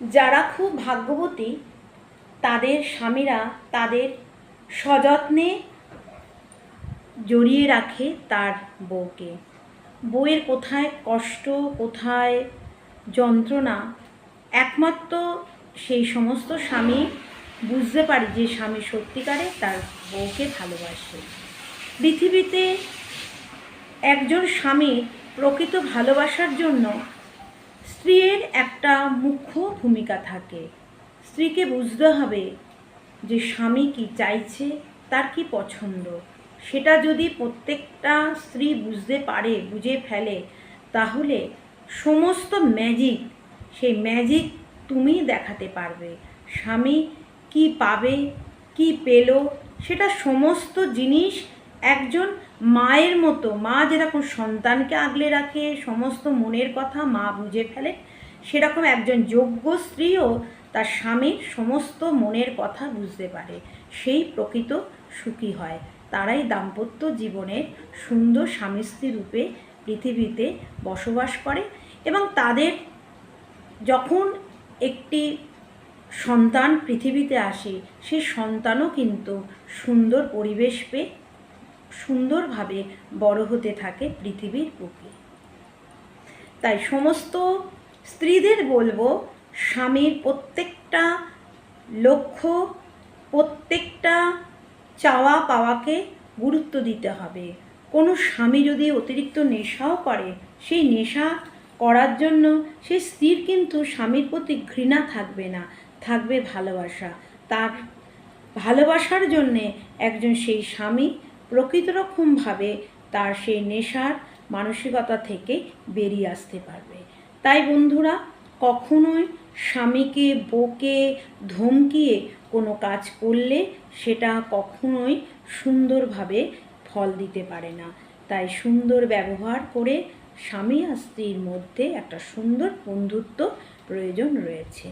যারা খুব ভাগ্যবতী, তাদের স্বামীরা তাদের সযত্নে জড়িয়ে রাখে তার বউকে। বউয়ের কোথায় কষ্ট, কোথায় যন্ত্রণা, একমাত্র সেই সমস্ত স্বামী বুঝতে পারে যে স্বামী সত্যিকারে তার বউকে ভালোবাসে। পৃথিবীতে একজন স্বামীর প্রকৃত ভালোবাসার জন্য স্ত্রীর একটা মুখ্য ভূমিকা থাকে। স্ত্রীকে বুঝতে হবে যে স্বামী কি চাইছে, তার কি পছন্দ। সেটা যদি প্রত্যেকটা স্ত্রী বুঝতে পারে, বুঝে ফেলে, তাহলে সমস্ত ম্যাজিক সেই ম্যাজিক তুমি দেখাতে পারবে। স্বামী কি পাবে, কি পেল, সেটা সমস্ত জিনিস একজন মায়ের মতো, মা যেরকম সন্তানকে আগলে রাখে, সমস্ত মনের কথা মা বুঝে ফেলে, সেরকম একজন যোগ্য স্ত্রীও তার স্বামীর সমস্ত মনের কথা বুঝতে পারে। সেই প্রকৃত সুখী হয়। তারাই দাম্পত্য জীবনের সুন্দর স্বামী স্ত্রী রূপে পৃথিবীতে বসবাস করে এবং তাদের যখন একটি সন্তান পৃথিবীতে আসে, সে সন্তানও কিন্তু সুন্দর পরিবেশ পেয়ে সুন্দরভাবে বড় হতে থাকে পৃথিবীর বুকে। তাই সমস্ত স্ত্রীদের বলব, স্বামীর প্রত্যেকটা লক্ষ্য, প্রত্যেকটা চাওয়া পাওয়াকে গুরুত্ব দিতে হবে। কোনো স্বামী যদি অতিরিক্ত নেশাও করে, সেই নেশা করার জন্য সেই স্ত্রীর কিন্তু স্বামীর প্রতি ঘৃণা থাকবে না, থাকবে ভালোবাসা। তার ভালোবাসার জন্যে একজন সেই স্বামী প্রকৃত রকমভাবে তার সেই নেশার মানসিকতা থেকে বেরিয়ে আসতে পারবে। তাই বন্ধুরা, কখনোই স্বামীকে বকে ধমকিয়ে কোনো কাজ করলে সেটা কখনোই সুন্দরভাবে ফল দিতে পারে না। তাই সুন্দর ব্যবহার করে স্বামী আর স্ত্রীর মধ্যে একটা সুন্দর বন্ধুত্ব প্রয়োজন রয়েছে।